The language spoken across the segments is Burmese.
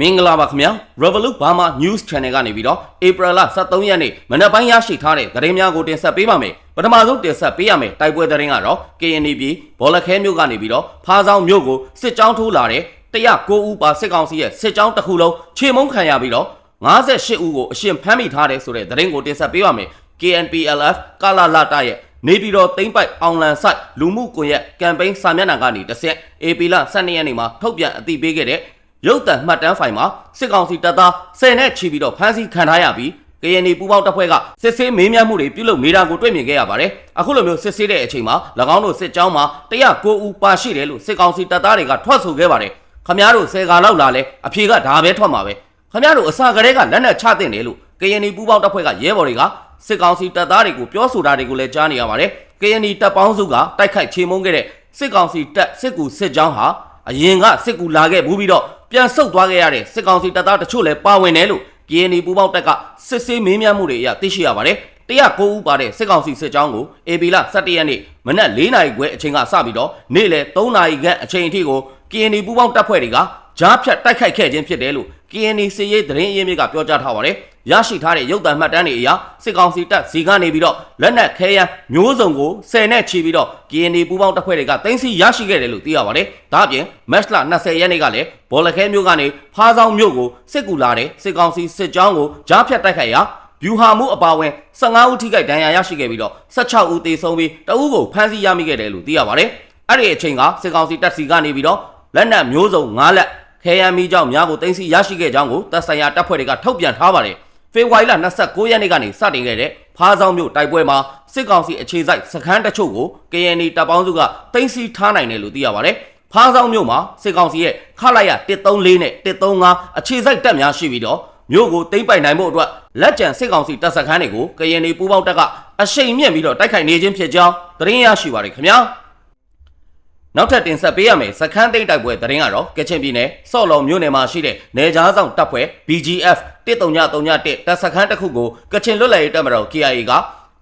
မင်္ဂလာပါခင်ဗျာ Revolut Burma News Channel ကနေပြီးတော့ဧပြီလ23ရက်နေ့မနက်ပိုင်းရရှိထားတဲ့သတင်းများကိုတင်ဆက်ပေးပါမယ်ပထမဆုံးတင်ဆက်ပေးရမယ်တိုက်ပွဲသတင်းကတော့ KNB ဘောလခဲမြို့ကနေပြီးတော့ဖားဆောင်မြို့ကိုစစ်ကြောင်းထိုးလာတဲ့109ဦးပါစစ်ကောင်စီရဲ့စစ်ကြောင်းတစ်ခုလုံးခြေမုံခံရပြီးတော့58ဦးကိုအရှင်ဖမ်းမိထားတယ်ဆိုတဲ့သတင်းကိုတင်ဆက်ပေးပါမယ် KNPLF ကာလာလာတာရဲ့နေပြည်တော်သိမ့်ပိုက်အောင်လန်ဆိုင်လူမှုကွန်ရက်ကမ်ပိန်းစာမျက်နှာကနေတစ်ဆက် AP လ12ရက်နေ့မှာထုတ်ပြန်အသိပေးခဲ့တဲ့ ရုပ်တံမှတ်တမ်းဖိုင်မှာစစ်ကောင်စီတပ်သား10နဲ့ချီပြီးတော့ဖမ်းဆီးခံထားရပြီးကရင်နီပူပေါင်းတပ်ဖွဲ့ကစစ်ဆေးမေးမြန်းမှုတွေပြုလုပ်နေတာကိုတွေ့မြင်ခဲ့ရပါတယ်။အခုလိုမျိုးစစ်ဆေးတဲ့အချိန်မှာ၎င်းတို့စစ်ကြောင်းမှာ109ဦးပါရှိတယ်လို့စစ်ကောင်စီတပ်သားတွေကထွက်ဆိုခဲ့ပါတယ်။ခမားတို့10ကာလောက်လာလဲအဖြေကဒါပဲထွက်မှာပဲ။ခမားတို့အစာကလေးကလက်နက်ချတင်တယ်လို့ကရင်နီပူပေါင်းတပ်ဖွဲ့ကရဲဘော်တွေကစစ်ကောင်စီတပ်သားတွေကိုပြောဆိုတာတွေကိုလည်းကြားနေရပါတယ်။ကရင်နီတပ်ပေါင်းစုကတိုက်ခိုက်ချေမှုန်းခဲ့တဲ့စစ်ကောင်စီတပ်စစ်ကူစစ်ကြောင်းဟာအရင်ကစစ်ကူလာခဲ့ဘူးပြီးတော့ ပြန်ဆုတ်သွားခဲ့ရတဲ့စစ်ကောင်စီတပ်သားတချို့လည်းပါဝင်တယ်လို့ KNY ပူပေါင်းတပ်ကစစ်ဆေးမင်းမြတ်မှုတွေအရသိရှိရပါတယ်။109ဦးပါတဲ့စစ်ကောင်စီစစ်ကြောင်းကို AB လ17ရက်နေ့မနက်4နာရီခွဲအချိန်ကစပြီးတော့နေ့လယ်3နာရီခန့်အချိန်အထိကို KNY ပူပေါင်းတပ်ဖွဲ့တွေက ကြားဖြတ်တိုက်ခိုက်ခဲ့ခြင်းဖြစ်တယ်လို့ KNY စစ်ရေးသတင်းအရင်းမြစ်ကပြောကြားထားပါတယ်။ရရှိထားတဲ့ရုပ်သံမှတ်တမ်းတွေအရစစ်ကောင်စီတပ်စီကနေပြီးတော့လက်နက်ခဲယမ်းမျိုးစုံကို10နဲ့ချီပြီးတော့ KNY ပူပေါင်းတပ်ဖွဲ့တွေကတင်စီရရှိခဲ့တယ်လို့သိရပါတယ်။ဒါ့အပြင်မက်လ20ရက်နေ့ကလည်းဘောလခဲမြို့ကနေဖားဆောင်မြို့ကိုစစ်ကူလာတဲ့စစ်ကောင်စီစစ်ကြောင်းကိုကြားဖြတ်တိုက်ခိုက်ရာဗျူဟာမှုအပါအဝင်15ဦးထိခိုက်ဒဏ်ရာရရှိခဲ့ပြီးတော့16ဦးသေဆုံးပြီးတဦးကိုဖမ်းဆီးရမိခဲ့တယ်လို့သိရပါတယ်။အဲ့ဒီအချိန်ကစစ်ကောင်စီတပ်စီကနေပြီးတော့လက်နက်မျိုးစုံ9လက် ခဲယမ်းမီးကြောင့်များကိုတင်စီရရှိခဲ့ကြောင်းကိုတပ်ဆိုင်ရာတပ်ဖွဲ့တွေကထုတ်ပြန်ထားပါတယ်။ဖေဖော်ဝါရီလ29ရက်နေ့ကနေစတင်ခဲ့တဲ့ဖားဆောင်မြို့တိုက်ပွဲမှာစစ်ကောင်စီအခြေစိုက်စခန်းတချို့ကို KNY တပ်ပေါင်းစုကတင်စီထားနိုင်တယ်လို့သိရပါတယ်။ဖားဆောင်မြို့မှာစစ်ကောင်စီရဲ့ခလာရ134နဲ့135အခြေစိုက်တပ်များရှိပြီးတော့မြို့ကိုတိမ့်ပိုင်နိုင်ဖို့အတွက်လက်ကျန်စစ်ကောင်စီတပ်စခန်းတွေကို KNY ပူးပေါင်းတပ်ကအရှိန်မြင့်ပြီးတော့တိုက်ခိုက်နေခြင်းဖြစ်ကြောင်းသတင်းရရှိပါတယ်ခင်ဗျာ။ နောက်ထပ်တင်ဆက်ပေးရမယ်စခန်းသိမ်းတိုက်ပွဲသတင်းကတော့ကချင်ပြည်နယ်စော့လော်မြို့နယ်မှာရှိတဲ့နေကြားဆောင်တပ်ဖွဲ့ BGF 13931တပ်စခန်းတစ်ခုကိုကချင်လွတ်လပ်ရေးတပ်မတော် KIA က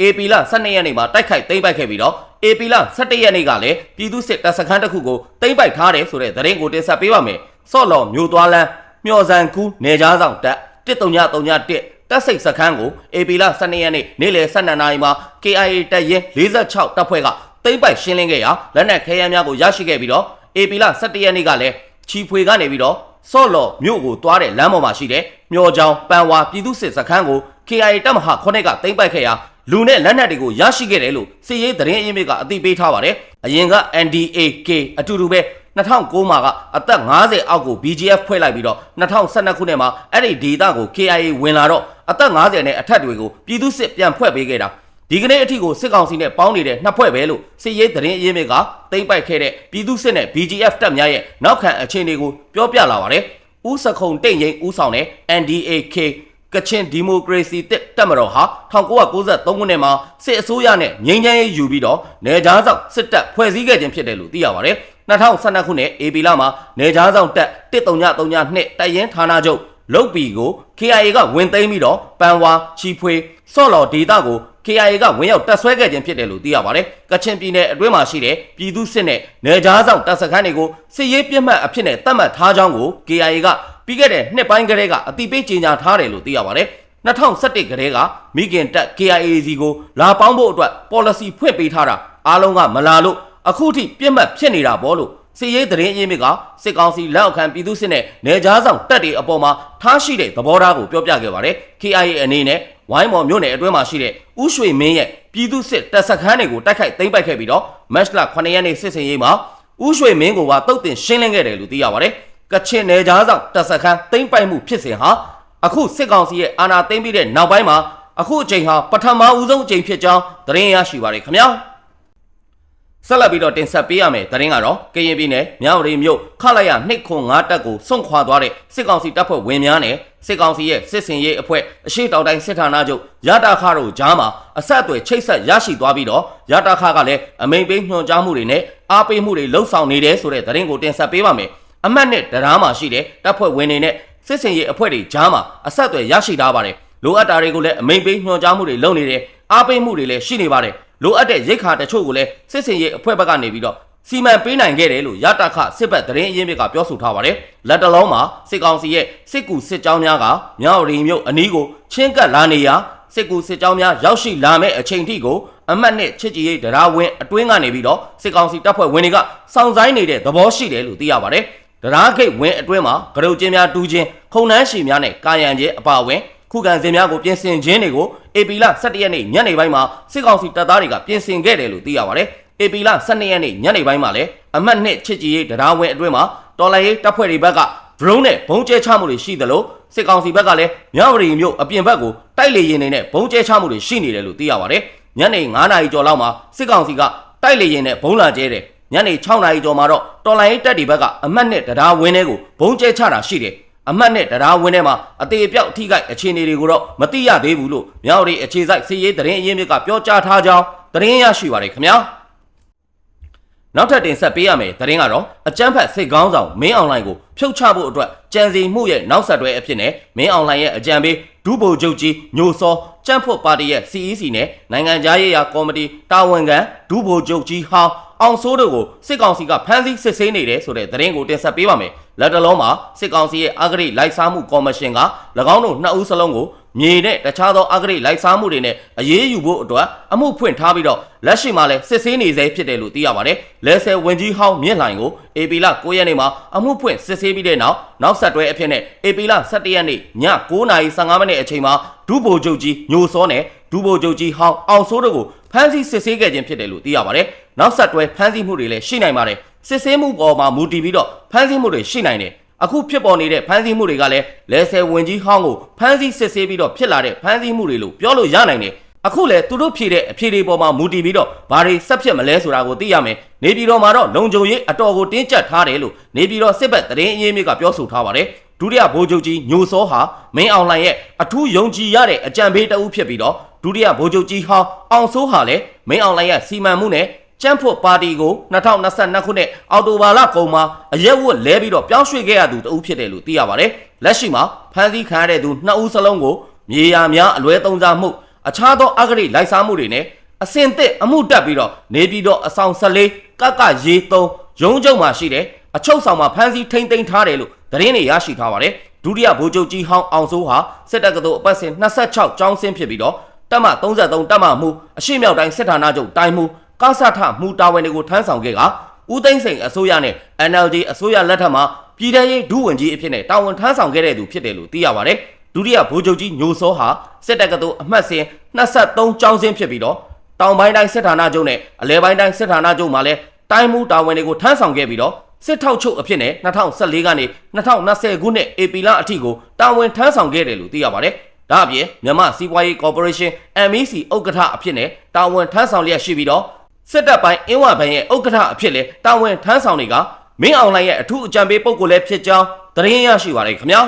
AP လ12ရက်နေ့မှာတိုက်ခိုက်သိမ်းပိုက်ခဲ့ပြီးတော့ AP လ17ရက်နေ့ကလည်းပြည်သူစစ်တပ်စခန်းတစ်ခုကိုသိမ်းပိုက်ထားတယ်ဆိုတဲ့သတင်းကိုတင်ဆက်ပေးပါမယ်စော့လော်မြို့သွားလန်းမျော်စံကူးနေကြားဆောင်တပ်13931တပ်စိတ်စခန်းကို AP လ12ရက်နေ့နေ့လယ်12နာရီမှာ KIA တပ်ရင်း46တပ်ဖွဲ့က သိမ့်ပိုက်ရှင်းလင်းခဲ့ရာလက်နက်ခဲယမ်းများကိုရရှိခဲ့ပြီးတော့ AP လ17ရက်နေ့ကလည်းချီဖွေကနေပြီးတော့စော့လော်မြို့ကိုတွားတဲ့လမ်းပေါ်မှာရှိတဲ့မျော်ချောင်းပန်ဝါပြည်သူစစ်စခန်းကို KIA တပ်မဟာ9ကသိမ့်ပိုက်ခဲ့ရာလူနဲ့လက်နက်တွေကိုရရှိခဲ့တယ်လို့စစ်ရေးသတင်းအရင်းမြစ်ကအသိပေးထားပါတယ်။အရင်က NDAK အတူတူပဲ2009မှာကအသက်50အောက်ကို BGF ဖွဲ့လိုက်ပြီးတော့2012ခုနှစ်မှာအဲ့ဒီဒေတာကို KIA ဝင်လာတော့အသက်50နဲ့အထက်တွေကိုပြည်သူစစ်ပြန်ဖွဲ့ပေးခဲ့တာ ဒီကနေ့အထိကိုစစ်ကောင်စီနဲ့ပေါင်းနေတဲ့နှစ်ဖွဲ့ပဲလို့စစ်ရေးသတင်းအရင်းမြစ်ကသိမ့်ပိုက်ခဲ့တဲ့ပြည်သူစစ်နဲ့ BGF တပ်များရဲ့နောက်ခံအခြေအနေကိုပြောပြလာပါတယ်။ဦးစခုံတိတ်ရင်ဦးဆောင်တဲ့ NDAK ကချင်ဒီမိုကရေစီတက်တက်မတော်ဟာ1993ခုနှစ်မှာစစ်အစိုးရနဲ့ငြိမ်းချမ်းရေးယူပြီးတော့နေကြားဆောင်စစ်တပ်ဖွဲ့စည်းခဲ့ခြင်းဖြစ်တယ်လို့သိရပါတယ်။2012ခုနှစ် AB လမှာနေကြားဆောင်တပ်1332တပ်ရင်းဌာနချုပ် လုတ်ပီကို KIA ကဝင်သိမ်းပြီးတော့ပန်ဝါချီဖွေစော့လော်ဒေတာကို KIA ကဝင်ရောက်တပ်ဆွဲခဲ့ခြင်းဖြစ်တယ်လို့သိရပါတယ်။ကချင်ပြည်နယ်အတွင်းမှာရှိတဲ့ပြည်သူစစ်နဲ့နေကြားဆောင်တပ်စခန်းတွေကိုစစ်ရေးပြစ်မှတ်အဖြစ်နဲ့သတ်မှတ်ထားကြောင်းကို KIA ကပြီးခဲ့တဲ့နှစ်ပိုင်းကတည်းကအတိပေးကြေညာထားတယ်လို့သိရပါတယ်။2017ကတည်းကမိခင်တပ် KIAC ကိုလာပေါင်းဖို့အတွက် policy ဖွင့်ပေးထားတာအားလုံးကမလာလို့အခုထိပြစ်မှတ်ဖြစ်နေတာပေါ့လို့ စစ်ရေးသတင်းအရင်းမြစ်ကစစ်ကောင်စီလက်အောက်ခံပြည်သူစစ်နဲ့နေကြားဆောင်တပ်တွေအပေါ်မှာထားရှိတဲ့သဘောထားကိုပြောပြခဲ့ပါတယ်။ KIA အနေနဲ့ဝိုင်းမော်မြို့နယ်အတွင်းမှာရှိတဲ့ဥရွှေမင်းရဲ့ပြည်သူစစ်တပ်စခန်းတွေကိုတိုက်ခိုက်သိမ်းပိုက်ခဲ့ပြီးတော့မတ်လ9ရက်နေ့စစ်စင်ရေးမှာဥရွှေမင်းကိုပါတုတ်တင်ရှင်းလင်းခဲ့တယ်လို့သိရပါတယ်။ကချင်နယ်ကြားဆောင်တပ်စခန်းသိမ်းပိုက်မှုဖြစ်စဉ်ဟာအခုစစ်ကောင်စီရဲ့အာဏာသိမ်းပြီးတဲ့နောက်ပိုင်းမှာအခုအချိန်ဟာပထမဦးဆုံးအချိန်ဖြစ်ကြောင်းသတင်းရရှိပါတယ်ခင်ဗျာ။ ဆက်လက်ပြီးတော့တင်ဆက်ပေးရမယ်သတင်းကတော့ကရင်ပြည်နယ်မြောက်ရီမြို့ခလိုက်ရ205တက်ကိုစွန့်ခွာသွားတဲ့စစ်ကောင်စီတပ်ဖွဲ့ဝင်များနဲ့စစ်ကောင်စီရဲ့စစ်စင်ရေးအဖွဲ့အရှိတောင်တိုင်းစစ်ဌာနချုပ်ရတာခတို့ကြားမှာအဆက်အသွယ်ချိတ်ဆက်ရရှိသွားပြီးတော့ရတာခကလည်းအမိန်ပေးညွှန်ကြားမှုတွေနဲ့အားပေးမှုတွေလှုပ်ဆောင်နေတယ်ဆိုတဲ့သတင်းကိုတင်ဆက်ပေးပါမယ်အမှတ်နဲ့တရားမှာရှိတဲ့တပ်ဖွဲ့ဝင်တွေနဲ့စစ်စင်ရေးအဖွဲ့တွေကြားမှာအဆက်အသွယ်ရရှိထားပါတယ်လိုအပ်တာတွေကိုလည်းအမိန်ပေးညွှန်ကြားမှုတွေလုပ်နေတယ်အားပေးမှုတွေလည်းရှိနေပါတယ် လိုအပ်တဲ့ရိတ်ခါတချို့ကိုလည်းစစ်စင်ရေးအဖွဲ့ဘက်ကနေပြီးတော့စီမံပေးနိုင်ခဲ့တယ်လို့ရတခစစ်ဘက်သတင်းအရင်းမြစ်ကပြောဆိုထားပါတယ်။လက်တလုံးမှာစစ်ကောင်စီရဲ့စစ်ကူစစ်ကြောင်းများကမြောက်ရီမြို့အနီးကိုချင်းကပ်လာနေရာစစ်ကူစစ်ကြောင်းများရောက်ရှိလာမဲ့အချိန်ထိကိုအမတ်နဲ့ချစ်ကြည်ရေးတရားဝင်အတွင်းကနေပြီးတော့စစ်ကောင်စီတပ်ဖွဲ့ဝင်တွေကစောင့်ဆိုင်နေတဲ့သဘောရှိတယ်လို့သိရပါတယ်။တရားဂိတ်ဝင်အတွင်းမှာကရုတ်ချင်းများတူးချင်းခုံနှန်းရှည်များနဲ့ကာယံကျဲအပါအဝင် ခုခံစင်များကိုပြင်ဆင်ခြင်းတွေကို AP လ17ရက်နေ့ညနေပိုင်းမှာစစ်ကောင်စီတပ်သားတွေကပြင်ဆင်ခဲ့တယ်လို့သိရပါတယ်။ AP လ12ရက်နေ့ညနေပိုင်းမှာလည်းအမှတ်နှစ်ချစ်ကြည်ရေးတရားဝင်အတွင်းမှာတော်လိုင်းရေးတပ်ဖွဲ့တွေဘက်က drone နဲ့ဘုံကျဲချမှုတွေရှိသလိုစစ်ကောင်စီဘက်ကလည်းမြဝတီမြို့အပြင်ဘက်ကိုတိုက်လေရင်တွေနဲ့ဘုံကျဲချမှုတွေရှိနေတယ်လို့သိရပါတယ်။ညနေ9:00နာရီကျော်လောက်မှာစစ်ကောင်စီကတိုက်လေရင်နဲ့ဘုံလာကျဲတယ်။ညနေ6:00နာရီကျော်မှာတော့တော်လိုင်းရေးတပ်တွေဘက်ကအမှတ်နှစ်တရားဝင်တွေကိုဘုံကျဲချတာရှိတယ်။ အမှတ်နဲ့တရားဝင်ထဲမှာအသေးအပြောက်အထိခိုက်အခြေအနေတွေကိုတော့မသိရသေးဘူးလို့မြောက်ရီအခြေစိုက်စီရေးသတင်းအရင်းမြစ်ကပြောကြားထားကြောင်းသတင်းရရှိပါရခင်ဗျာနောက်ထပ်တင်ဆက်ပေးရမယ်သတင်းကတော့အကြမ်းဖက်စစ်ကောင်းဆောင်မင်းအွန်လိုင်းကိုဖြုတ်ချဖို့အတွက်ကြံစီမှုရဲ့နောက်ဆက်တွဲအဖြစ်နဲ့မင်းအွန်လိုင်းရဲ့အကြံပေးဒူးဘိုချုပ်ကြီးညိုစောကြမ်းဖွတ်ပါတီရဲ့ CEC နဲ့နိုင်ငံသားရေးရာကော်မတီတာဝန်ခံဒူးဘိုချုပ်ကြီးဟောင်းအောင်စိုးတို့ကိုစစ်ကောင်စီကဖမ်းဆီးစစ်ဆေးနေတယ်ဆိုတဲ့သတင်းကိုတင်ဆက်ပေးပါမယ်။ လက်တလုံးမှာစစ်ကောင်စီရဲ့အဂရိလိုက်စားမှုကော်မရှင်က၎င်းတို့နှစ်ဦးစလုံးကိုမြေနဲ့တခြားသောအဂရိလိုက်စားမှုတွေနဲ့အရေးယူဖို့အတွက်အမှုဖွင့်ထားပြီးတော့လက်ရှိမှာလည်းစစ်ဆေးနေစေဖြစ်တယ်လို့သိရပါတယ်။လဲဆယ်ဝင်ကြီးဟောင်းမြင့်လှိုင်ကို AP လ9ရက်နေ့မှာအမှုဖွင့်စစ်ဆေးပြီးတဲ့နောက်နောက်ဆက်တွဲအဖြစ်နဲ့ AP လ17ရက်နေ့ည9:15မိနစ်အချိန်မှာဒုဗိုလ်ချုပ်ကြီးညိုစောနဲ့ဒုဗိုလ်ချုပ်ကြီးဟောင်းအောင်စိုးတို့ကိုဖမ်းဆီးစစ်ဆေးခဲ့ခြင်းဖြစ်တယ်လို့သိရပါတယ်။နောက်ဆက်တွဲဖမ်းဆီးမှုတွေလည်းရှိနိုင်ပါတယ်။ စစ်ဆေးမှုပေါ်မှာမူတည်ပြီးတော့ဖမ်းဆီးမှုတွေရှိနိုင်တယ်။အခုဖြစ်ပေါ်နေတဲ့ဖမ်းဆီးမှုတွေကလည်းလဲဆယ်ဝင်ကြီးဟောင်းကိုဖမ်းဆီးစစ်ဆေးပြီးတော့ဖြစ်လာတဲ့ဖမ်းဆီးမှုတွေလို့ပြောလို့ရနိုင်တယ်။အခုလည်းသူတို့ဖြည့်တဲ့အဖြေတွေပေါ်မှာမူတည်ပြီးတော့ဘာတွေဆက်ဖြစ်မလဲဆိုတာကိုသိရမယ်။နေပြည်တော်မှာတော့လုံခြုံရေးအတော်ကိုတင်းကျပ်ထားတယ်လို့နေပြည်တော်စစ်ဘက်သတင်းအရင်းမြစ်ကပြောဆိုထားပါတယ်။ဒုတိယဗိုလ်ချုပ်ကြီးညိုစောဟာမင်းအောင်လှိုင်ရဲ့အထူးယုံကြည်ရတဲ့အကြံပေးတအုပ်ဖြစ်ပြီးတော့ဒုတိယဗိုလ်ချုပ်ကြီးဟောင်းအောင်စိုးဟာလည်းမင်းအောင်လှိုင်ရဲ့စီမံမှုနဲ့ ကျန်းဖို့ပါတီကို2022ခုနှစ်အောက်တိုဘာလကုန်မှာအရက်ဝတ်လဲပြီးတော့ပြောင်းရွှေ့ခဲ့ရသူတဦးဖြစ်တယ်လို့သိရပါတယ်။လက်ရှိမှာဖမ်းဆီးခံရတဲ့သူနှစ်ဦးစလုံးကိုမြေယာများအလွဲသုံးစားမှုအခြားသောအဂရိလိုက်စားမှုတွေနဲ့အစင်သစ်အမှုတက်ပြီးတော့နေပြီးတော့အဆောင်14ကကရေသုံးရုံးချုပ်မှာရှိတဲ့အချုပ်ဆောင်မှာဖမ်းဆီးထိမ့်သိမ်းထားတယ်လို့သတင်းတွေရရှိထားပါတယ်။ဒုတိယဗိုလ်ချုပ်ကြီးဟောင်းအောင်စိုးဟာစစ်တပ်ကတော်အပတ်စဉ်26ကျောင်းဆင်းဖြစ်ပြီးတော့တပ်မ33တပ်မမှုအရှိမြောက်တိုင်းစစ်ဌာနချုပ်တိုင်းမှု ကဆထမှုတာဝန်တွေကိုထမ်းဆောင်ခဲ့ကဦးသိန်းစိန်အစိုးရနဲ့ NLD အစိုးရလက်ထက်မှာပြည်ထရေးဒုဝန်ကြီးအဖြစ်နဲ့တာဝန်ထမ်းဆောင်ခဲ့တဲ့သူဖြစ်တယ်လို့သိရပါတယ်ဒုတိယဗိုလ်ချုပ်ကြီးညိုစောဟာစစ်တပ်ကတော်အမှတ်စဉ်23ကျောင်းဆင်းဖြစ်ပြီးတော့တောင်ပိုင်းတိုင်းစစ်ဌာနချုပ်နဲ့အလဲပိုင်းတိုင်းစစ်ဌာနချုပ်မှာလည်းတိုင်းမှုတာဝန်တွေကိုထမ်းဆောင်ခဲ့ပြီးတော့စစ်ထောက်ချုပ်အဖြစ်နဲ့2014ကနေ2020ခုနှစ်ဧပြီလအထိကိုတာဝန်ထမ်းဆောင်ခဲ့တယ်လို့သိရပါတယ်။ဒါအပြင်မြန်မာစီးပွားရေးကော်ပိုရေးရှင်း MEC ဥက္ကဋ္ဌအဖြစ်နဲ့တာဝန်ထမ်းဆောင်လျက်ရှိပြီးတော့ စစ်တပ်ပိုင်းအင်းဝဘဏ်ရဲ့ဥက္ကဋ္ဌအဖြစ်လဲတာဝန်ထမ်းဆောင်နေကမင်းအောင်လှိုင်ရဲ့အထူးအကြံပေးပုဂ္ဂိုလ်လည်းဖြစ်ကြောင်းသတင်းရရှိပါရခင်ဗျာ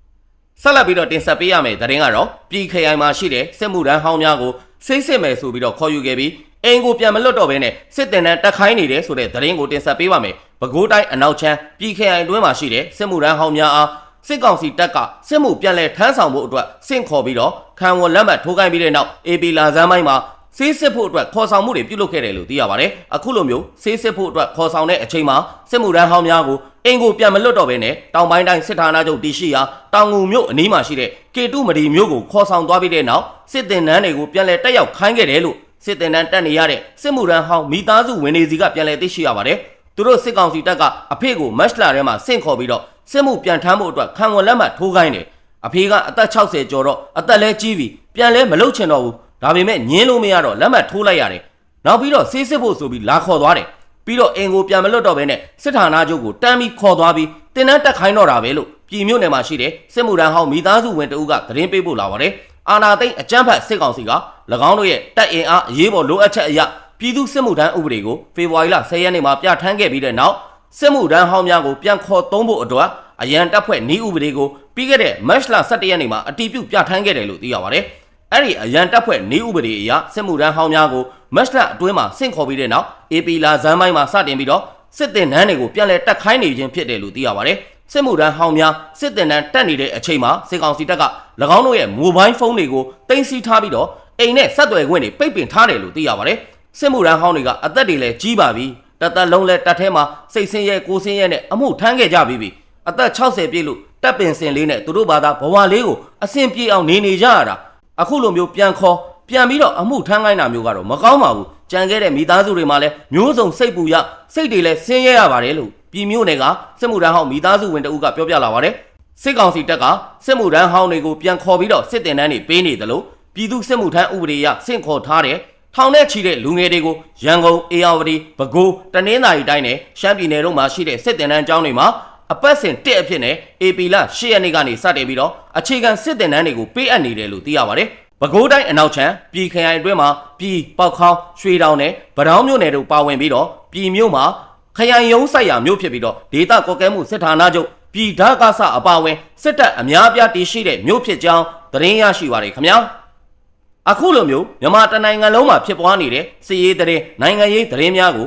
။ဆက်လက်ပြီးတော့တင်ဆက်ပေးရမယ့်သတင်းကတော့ပြည်ခရိုင်မှာရှိတဲ့စစ်မှုထမ်းဟောင်းများကိုစိတ်စစ်မယ်ဆိုပြီးတော့ခေါ်ယူခဲ့ပြီးအိမ်ကိုပြန်မလွတ်တော့ဘဲနဲ့စစ်တင်တန်းတက်ခိုင်းနေတယ်ဆိုတဲ့သတင်းကိုတင်ဆက်ပေးပါမယ်။ပဲခူးတိုင်းအနောက်ချမ်းပြည်ခရိုင်အတွင်းမှာရှိတဲ့စစ်မှုထမ်းဟောင်းများအားစစ်ကောင်စီတပ်ကစစ်မှုပြန်လည်ထမ်းဆောင်ဖို့အတွက်စင့်ခေါ်ပြီးတော့ခံဝန်လက်မှတ်ထိုးခိုင်းပြီးတဲ့နောက် AP လာဇန်းပိုင်းမှာ ဆေးစစ်ဖို့အတွက်ခေါ်ဆောင်မှုတွေပြုလုပ်ခဲ့တယ်လို့သိရပါတယ်။အခုလိုမျိုးဆေးစစ်ဖို့အတွက်ခေါ်ဆောင်တဲ့အချိန်မှာစစ်မှုထမ်းဟောင်းများကိုအင်ကိုပြန်မလွတ်တော့ဘဲနဲ့တောင်ပိုင်းတိုင်းစစ်ဌာနချုပ်တရှိရာတောင်ငူမြို့အနီးမှာရှိတဲ့ကေတုမဒီမြို့ကိုခေါ်ဆောင်သွားပြီးတဲ့နောက်စစ်တင်နန်းတွေကိုပြန်လည်တက်ရောက်ခိုင်းခဲ့တယ်လို့စစ်တင်နန်းတက်နေရတဲ့စစ်မှုထမ်းဟောင်းမိသားစုဝင်နေစီကပြန်လည်သိရှိရပါတယ်။သူတို့စစ်ကောင်စီတပ်ကအဖေကိုမတ်လာထဲမှာဆင့်ခေါ်ပြီးတော့စစ်မှုပြန်ထမ်းဖို့အတွက်ခံဝန်လက်မှတ်ထိုးခိုင်းတယ်။အဖေကအသက်60ကျော်တော့အသက်လဲကြီးပြီပြန်လဲမလုပ်ချင်တော့ဘူး ဒါပေမဲ့ညင်းလို့မရတော့လက်မှတ်ထိုးလိုက်ရတယ်နောက်ပြီးတော့ဆေးစစ်ဖို့ဆိုပြီးလာခေါ်သွားတယ်ပြီးတော့အင်ကိုပြန်မလွတ်တော့ဘဲနဲ့စစ်ဌာနချုပ်ကိုတန်းပြီးခေါ်သွားပြီးတင်တန်းတက်ခိုင်းတော့တာပဲလို့ပြည်မြို့နယ်မှာရှိတဲ့စစ်မှုထမ်းဟောင်းမိသားစုဝင်တဦးကသတင်းပေးပို့လာပါတယ်အာနာသိန်းအကြမ်းဖက်စစ်ကောင်စီက၎င်းတို့ရဲ့တပ်အင်အားအရေးပေါ်လိုအပ်ချက်အရပြည်သူစစ်မှုထမ်းဥပဒေကိုဖေဖော်ဝါရီလ10ရက်နေ့မှာပြဋ္ဌာန်းခဲ့ပြီးတဲ့နောက်စစ်မှုထမ်းဟောင်းများကိုပြန်ခေါ်သုံးဖို့အတွက်အရန်တပ်ဖွဲ့နေဥပဒေကိုပြီးခဲ့တဲ့မတ်လ17ရက်နေ့မှာအတည်ပြုပြဋ္ဌာန်းခဲ့တယ်လို့သိရပါတယ် အဲ့ဒီအရန်တပ်ဖွဲ့နေဥပဒေအရစစ်မှုထမ်းဟောင်းများကိုမတ်လအတွင်းမှာဆင့်ခေါ်ပြီးတဲ့နောက် AP လာဇန်ပိုင်းမှာစတင်ပြီးတော့စစ်တင်နန်းတွေကိုပြန်လည်တက်ခိုင်းနေခြင်းဖြစ်တယ်လို့သိရပါတယ်စစ်မှုထမ်းဟောင်းများစစ်တင်နန်းတက်နေတဲ့အချိန်မှာစစ်ကောင်စီတပ်က၎င်းတို့ရဲ့မိုဘိုင်းဖုန်းတွေကိုတင်စီထားပြီးတော့အိမ်နဲ့ဆက်သွယ်ခွင့်တွေပိတ်ပင်ထားတယ်လို့သိရပါတယ်စစ်မှုထမ်းဟောင်းတွေကအသက်တွေလည်းကြီးပါပြီတသက်လုံးလဲတက်ထဲမှာစိတ်ဆင်းရဲကိုယ်ဆင်းရဲနဲ့အမှုထမ်းခဲ့ကြပြီးပြီအသက်60ပြည့်လို့တက်ပင်စင်လေးနဲ့သူတို့ဘာသာဘဝလေးကိုအဆင်ပြေအောင်နေနေကြရတာ အခုလိုမျိုးပြန်ခေါ်ပြန်ပြီးတော့အမှုထမ်းခိုင်းတာမျိုးကတော့မကောင်းပါဘူးကြံခဲ့တဲ့မိသားစုတွေမှာလည်းမျိုးစုံစိတ်ပူရစိတ်တွေလည်းဆင်းရဲရပါတယ်လို့ပြည်မျိုးနယ်ကစစ်မှုထမ်းဟောင်းမိသားစုဝင်တအုပ်ကပြောပြလာပါတယ်စစ်ကောင်စီတပ်ကစစ်မှုထမ်းဟောင်းတွေကိုပြန်ခေါ်ပြီးတော့စစ်တင်တန်းတွေပေးနေတယ်လို့ပြည်သူစစ်မှုထမ်းဥပဒေအရဆင့်ခေါ်ထားတဲ့ထောင်ထဲချီတဲ့လူငယ်တွေကိုရန်ကုန်အေရဝတီပဲခူးတနင်္သာရီတိုင်းနဲ့ရှမ်းပြည်နယ်တို့မှာရှိတဲ့စစ်တင်တန်းကျောင်းတွေမှာ အပတ်စဉ်တက်အဖြစ်နဲ့ AP လ10ရက်နေ့ကနေစတင်ပြီးတော့အခြေခံစစ်တင်တန်းတွေကိုပေးအပ်နေတယ်လို့သိရပါတယ်။ပဲခူးတိုင်းအနောက်ချမ်းပြည်ခရိုင်အတွင်းမှာပြည်ပေါက်ခေါင်းရွှေတောင်နဲ့ဗတောင်းမြို့နယ်တို့ပါဝင်ပြီးတော့ပြည်မြို့မှာခရိုင်ရုံးဆိုင်ရာမြို့ဖြစ်ပြီးတော့ဒေသကော်ကဲမှုစစ်ဌာနချုပ်ပြည်ဓာကဆအပါအဝင်စစ်တပ်အများအပြားတည်ရှိတဲ့မြို့ဖြစ်ကြောင်းသတင်းရရှိပါတယ်ခင်ဗျာ။အခုလိုမျိုးမြန်မာတနိုင်ငံလုံးမှာဖြစ်ပွားနေတဲ့စီးရေးတဲ့နိုင်ငံရေးသတင်းများကို